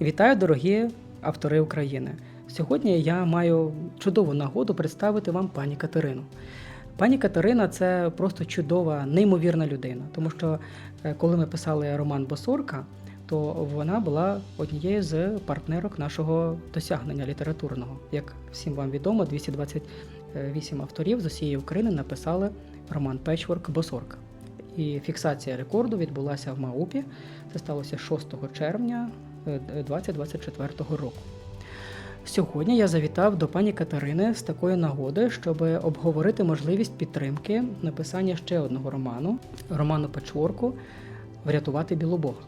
Вітаю, дорогі автори України. Сьогодні я маю чудову нагоду представити вам пані Катерину. Пані Катерина це просто чудова, неймовірна людина, тому що е, коли ми писали роман Босорка, то вона була однією з партнерок нашого досягнення літературного. Як всім вам відомо, 228 авторів з усієї України написали роман Печворк Босорка. І фіксація рекорду відбулася в Маупі. Це сталося 6 червня 2024 року. Сьогодні я завітав до пані Катерини з такої нагоди, щоб обговорити можливість підтримки написання ще одного роману роману Печворку Врятувати Білобога.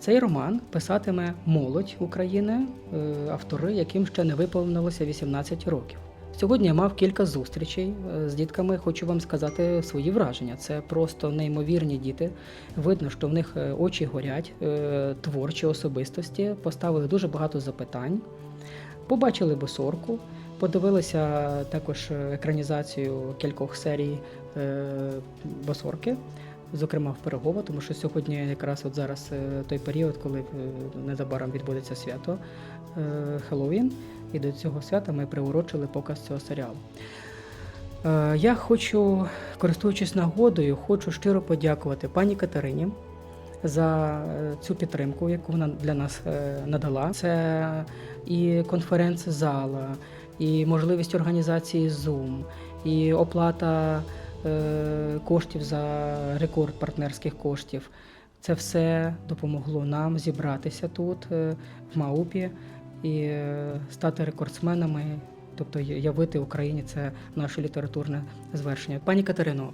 Цей роман писатиме молодь України, е, автори, яким ще не виповнилося 18 років. Сьогодні я мав кілька зустрічей е, з дітками. Хочу вам сказати свої враження. Це просто неймовірні діти. Видно, що в них е, очі горять, е, творчі особистості, поставили дуже багато запитань. Побачили босорку, подивилися також екранізацію кількох серій босорки, зокрема в Пирогова, тому що сьогодні якраз от зараз той період, коли незабаром відбудеться свято Хеллоуін, і до цього свята ми приурочили показ цього серіалу. Е, Я хочу, користуючись нагодою, хочу щиро подякувати пані Катерині за е, цю підтримку, яку вона для нас е, надала. Це і конференц-зала, і можливість організації Zoom, і оплата коштів за рекорд партнерських коштів. Це все допомогло нам зібратися тут, в Маупі, і е, стати рекордсменами, тобто явити Україні це наше літературне звершення. Пані Катерино,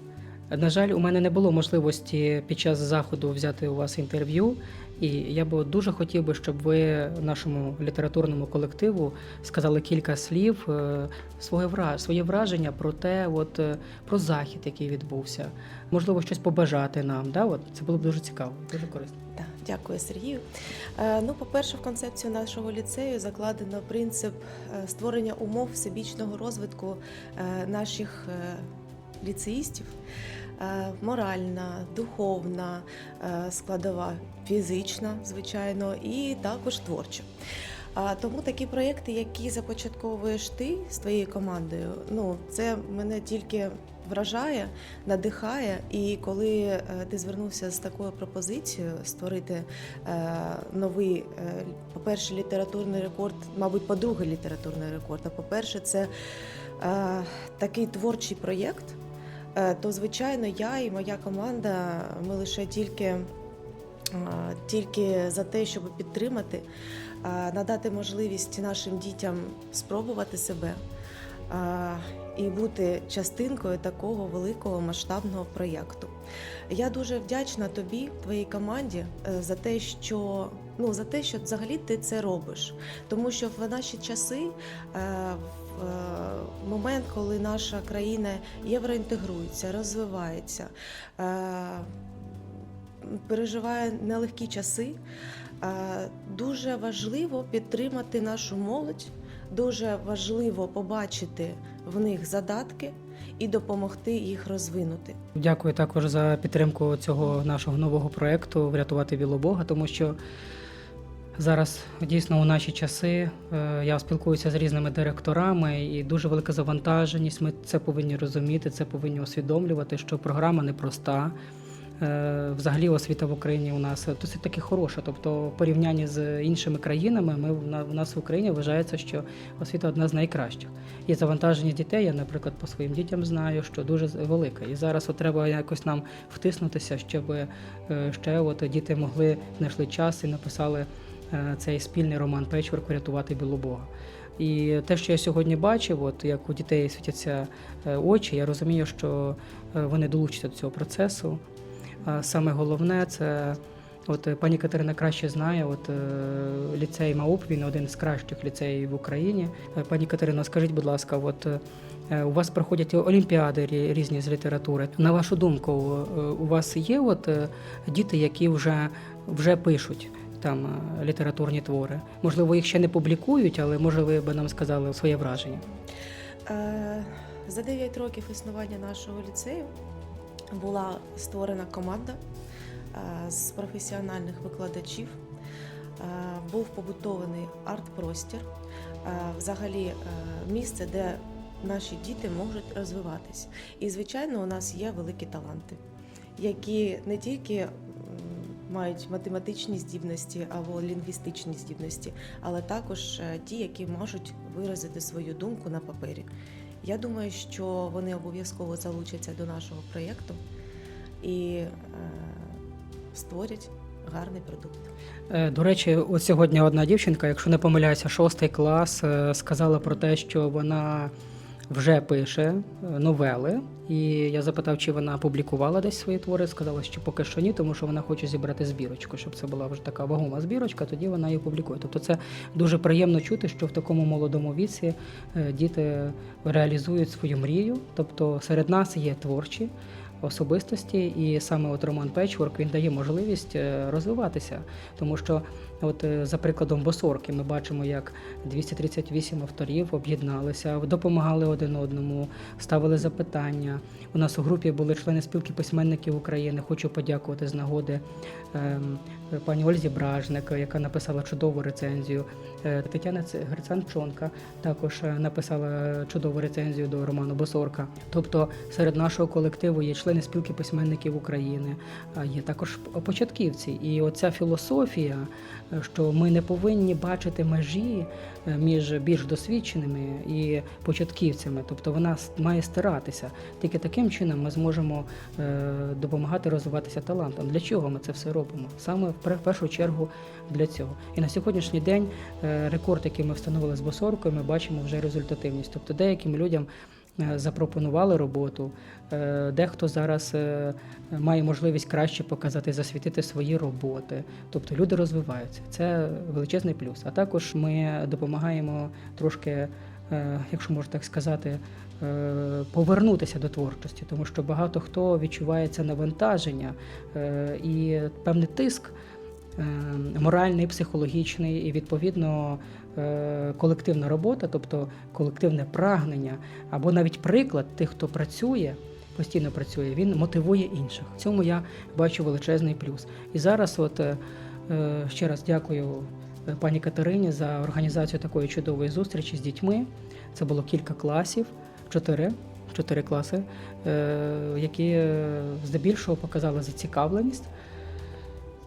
на жаль, у мене не було можливості під час заходу взяти у вас інтерв'ю, і я би дуже хотів би, щоб ви нашому літературному колективу сказали кілька слів, е, своє своє враження про те, от е, про захід, який відбувся. Можливо, щось побажати нам. Да? От це було б дуже цікаво, дуже корисно. Так, дякую, Сергію. Е, Ну, по-перше, в концепцію нашого ліцею закладено принцип створення умов всебічного розвитку наших ліцеїстів. Е, Моральна, духовна е, складова, фізична, звичайно, і також творча. Тому такі проєкти, які започатковуєш ти з твоєю командою, ну це мене тільки вражає, надихає. І коли е, ти звернувся з такою пропозицією створити новий, по-перше, літературний рекорд, мабуть, по-друге, літературний рекорд. А по-перше, це такий творчий проєкт, то звичайно я і моя команда ми лише тільки, е, тільки за те, щоб підтримати, е, надати можливість нашим дітям спробувати себе. е, І бути частинкою такого великого масштабного проєкту. Я дуже вдячна тобі, твоїй команді, е, за те, що ну за те, що взагалі ти це робиш. Тому що в наші часи, е, е, момент, коли наша країна євроінтегрується, розвивається, е, переживає нелегкі часи, е, дуже важливо підтримати нашу молодь. Дуже важливо побачити в них задатки і допомогти їх розвинути. Дякую також за підтримку цього нашого нового проєкту Врятувати Білобога, тому що зараз дійсно у наші часи е, я спілкуюся з різними директорами, і дуже велика завантаженість. Ми це повинні розуміти, це повинні усвідомлювати, що програма непроста. Е, Взагалі освіта в Україні у нас досить таки хороша. Тобто, в порівнянні з іншими країнами, ми в нас в Україні вважається, що освіта одна з найкращих. І завантаження дітей, я, наприклад, по своїм дітям знаю, що дуже велика. І зараз от треба якось нам втиснутися, щоб е, ще от діти могли знайшли час і написали цей спільний роман Печворк Врятувати Білобога. І те, що я сьогодні бачив, от як у дітей світяться е, очі, я розумію, що е, вони долучаться до цього процесу. Саме головне це. От е, пані Катерина краще знає, от е, ліцей МАУП, він один з кращих ліцеїв в Україні. Е, Пані Катерина, скажіть, будь ласка, от е, у вас проходять олімпіади різні з літератури. На вашу думку, е, у вас є от е, діти, які вже, вже пишуть там е, літературні твори? Можливо, їх ще не публікують, але може ви б нам сказали своє враження. Е, За 9 років існування нашого ліцею була створена команда е, з професіональних викладачів. був побутований арт-простір, взагалі місце, де наші діти можуть розвиватись. І, звичайно, у нас є великі таланти, які не тільки мають математичні здібності або лінгвістичні здібності, але також е, ті, які можуть виразити свою думку на папері. Я думаю, що вони обов'язково залучаться до нашого проєкту і е, створять гарний продукт. Е, До речі, от сьогодні одна дівчинка, якщо не помиляюся, шостий клас, сказала про те, що вона вже пише е, новели. І я запитав, чи вона публікувала десь свої твори. Сказала, що поки що ні, тому що вона хоче зібрати збірочку, щоб це була вже така вагома збірочка, тоді вона її публікує. Тобто це дуже приємно чути, що в такому молодому віці е, діти реалізують свою мрію. Тобто серед нас є творчі особистості, і саме от Роман Печворк він дає можливість е, розвиватися, тому що. От е, за прикладом Босорки ми бачимо, як 238 авторів об'єдналися, допомагали один одному, ставили запитання. У нас у групі були члени спілки письменників України. Хочу подякувати з нагоди ем, пані Ользі Бражник, яка написала чудову рецензію. Е, Тетяна Грицанчонка також е, написала чудову рецензію до роману Босорка. Тобто серед нашого колективу є члени спілки письменників України, є також початківці. І оця філософія, е, що ми не повинні бачити межі е, між більш досвідченими і початківцями, тобто вона має стиратися. Тільки таким чином ми зможемо е, допомагати розвиватися талантам. Для чого ми це все робимо? Саме в першу чергу для цього. І на сьогоднішній день е, рекорд, який ми встановили з босоркою, ми бачимо вже результативність. Тобто деяким людям е, запропонували роботу, е, дехто зараз має можливість краще показати, засвітити свої роботи. Тобто люди розвиваються. Це величезний плюс. А також ми допомагаємо трошки, якщо можна так сказати, повернутися до творчості, тому що багато хто відчуває це навантаження і певний тиск. Е, Моральний, психологічний і відповідно е, колективна робота, тобто колективне прагнення, або навіть приклад тих, хто працює, постійно працює, він мотивує інших. В цьому я бачу величезний плюс. І зараз, от е, е, ще раз дякую пані Катерині за організацію такої чудової зустрічі з дітьми. Це було кілька класів, чотири. Чотири класи, які здебільшого показали зацікавленість.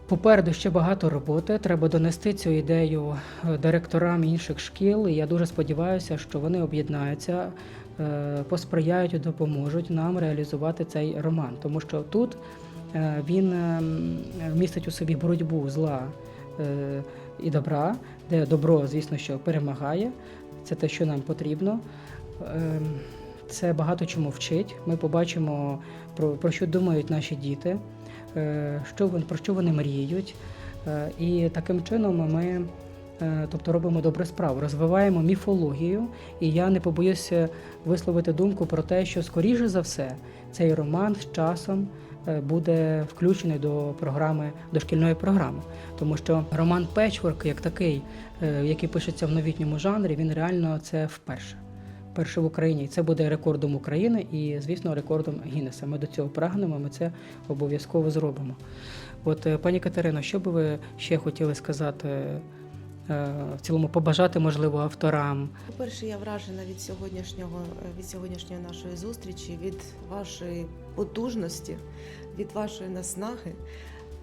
Попереду ще багато роботи. Треба донести цю ідею е, директорам інших шкіл. І я дуже сподіваюся, що вони об'єднаються, е, посприяють і допоможуть нам реалізувати цей роман. Тому що тут е, він е, містить у собі боротьбу зла і добра, де добро, звісно, що перемагає. Це те, що нам потрібно. Ем, Це багато чому вчить. Ми побачимо, про, про що думають наші діти, що вони, про що вони мріють. Е, І таким чином ми е, тобто, робимо добру справу, розвиваємо міфологію. І я не побоюся висловити думку про те, що скоріше за все цей роман з часом е, буде включений до програми дошкільної програми, тому що роман Печворк, як такий, е, який пишеться в новітньому жанрі, він реально це вперше. Перше в Україні, і це буде рекордом України і, звісно, рекордом Гіннеса. Ми до цього прагнемо, ми це обов'язково зробимо. От, е, пані Катерино, що би ви ще хотіли сказати, е, в цілому побажати, можливо, авторам? По-перше, я вражена від сьогоднішнього від сьогоднішньої нашої зустрічі, від вашої потужності, від вашої наснаги.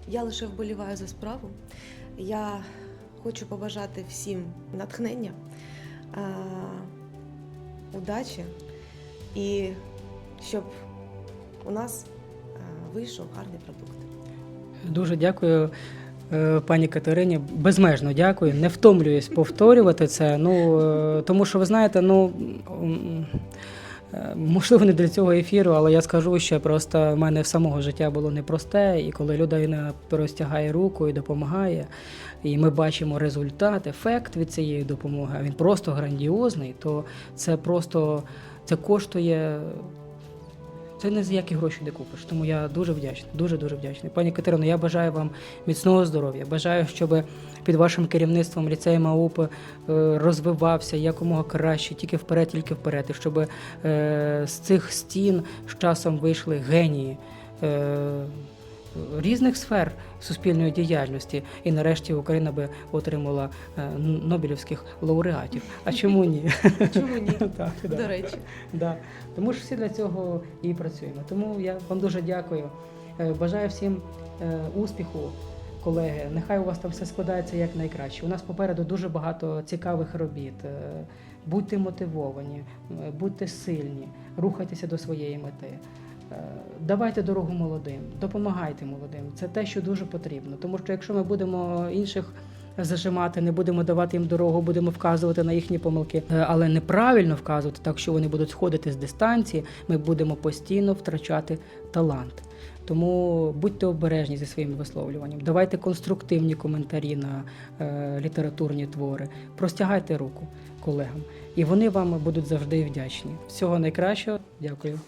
Я лише вболіваю за справу. Я хочу побажати всім натхнення, удачі і щоб у нас вийшов гарний продукт. Дуже дякую. е, Пані Катерині, безмежно дякую. Не втомлююсь повторювати це. Ну е, тому що ви знаєте, ну е, можливо, не для цього ефіру, але я скажу, що просто в мене в самого життя було непросте, і коли людина простягає руку і допомагає, і ми бачимо результат, ефект від цієї допомоги, а він просто грандіозний, то це просто це коштує. Це не за які гроші не купиш. Тому я дуже вдячний, дуже дуже вдячний. Пані Катерино, я бажаю вам міцного здоров'я. Бажаю, щоб під вашим керівництвом ліцей МАУП е, розвивався якомога краще, тільки вперед, тільки вперед. І щоб е, з цих стін з часом вийшли генії. Різних сфер суспільної діяльності. І нарешті Україна би отримала е, Нобелівських лауреатів. А чому ні? Чому ні? Так, да. До речі. Да. Тому ж всі для цього і працюємо. Тому я вам дуже дякую. Е, Бажаю всім е, успіху, колеги. Нехай у вас там все складається як найкраще. У нас попереду дуже багато цікавих робіт. Будьте мотивовані, будьте сильні, рухайтеся до своєї мети. Е, Давайте дорогу молодим, допомагайте молодим. Це те, що дуже потрібно. Тому що якщо ми будемо інших зажимати, не будемо давати їм дорогу, будемо вказувати на їхні помилки, е, але неправильно вказувати, так що вони будуть сходити з дистанції, ми будемо постійно втрачати талант. Тому будьте обережні зі своїми висловлюваннями, давайте конструктивні коментарі на е, літературні твори, простягайте руку колегам, і вони вам будуть завжди вдячні. Всього найкращого, дякую.